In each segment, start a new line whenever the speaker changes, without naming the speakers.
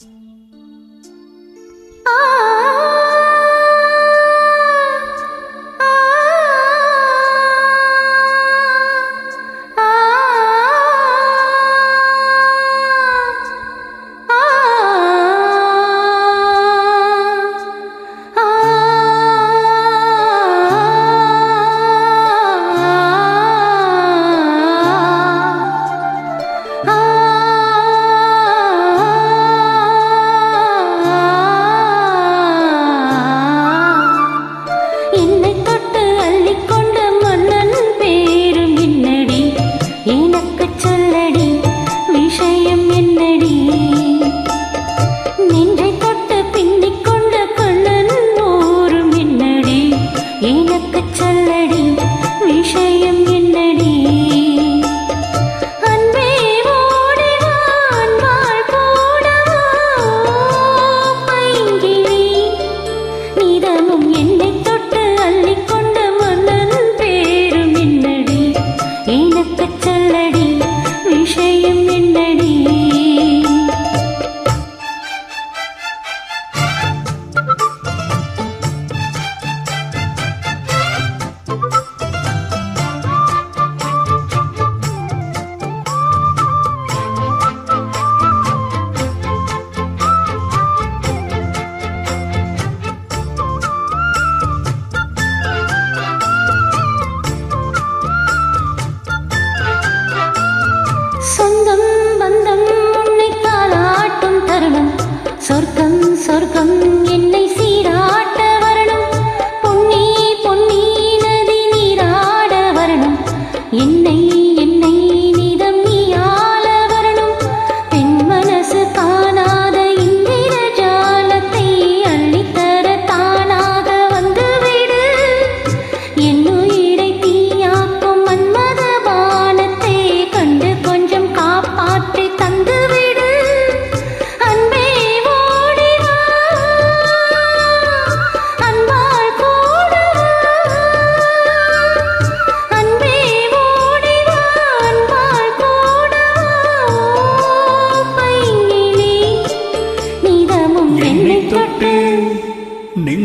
Thank you. சொர்க்கம் சொர்க்கம்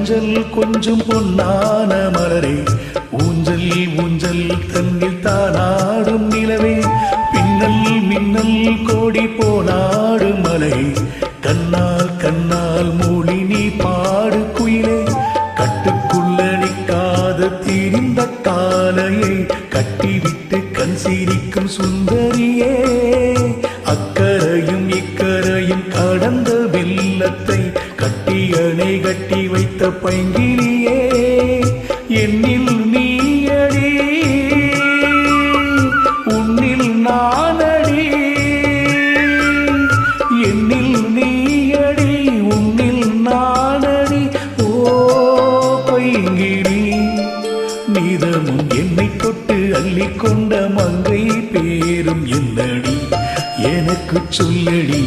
மஞ்சள் கொஞ்சம் பொன்னான மலரே. ஊஞ்சல் ஊஞ்சல் தன்னில் தானாடும் நிலவே. பின்னல் மின்னல் கோடி போனாடும் மலை கண்ணால் கண்ணால் மூடி நீ பாடு குயிலே. கட்டுக்குள்ள நிற்காத திரிந்த காலையை கட்டிவிட்டு கண் சிரிக்கும் சுந்தரியே. அக்கறையும் இக்கரையும் கடந்த வெள்ளத்தை கட்டி அணை கட்டி எடுத்த பைங்கிலியே என்னில் நீயடி உன்னில் நானடி என்னில் நீயடி உன்னில் நானடி. ஓ பைங்கிரி நீதமும் என்னை தொட்டு அள்ளிக்கொண்ட மங்கை பேரும் என்னடி? எனக்கு சொல்லடி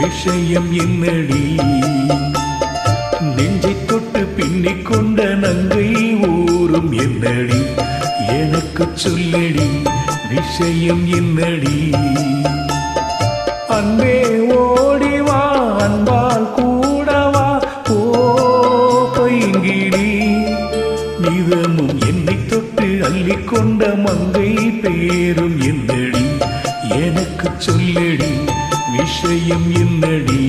விஷயம் என்னடி? தொட்டு பின்னிக் கொண்ட நங்கை ஊரும் என்னடி? எனக்கு சொல்லடி விஷயம் என்னடி? அன்பே ஓடிவா அன்பால் கூடவா ஓ பைங்கிடி நிதமும் என்னை தொட்டு அள்ளிக்கொண்ட மங்கை பேரும் என்னடி? எனக்கு சொல்லடி விஷயம் என்னடி?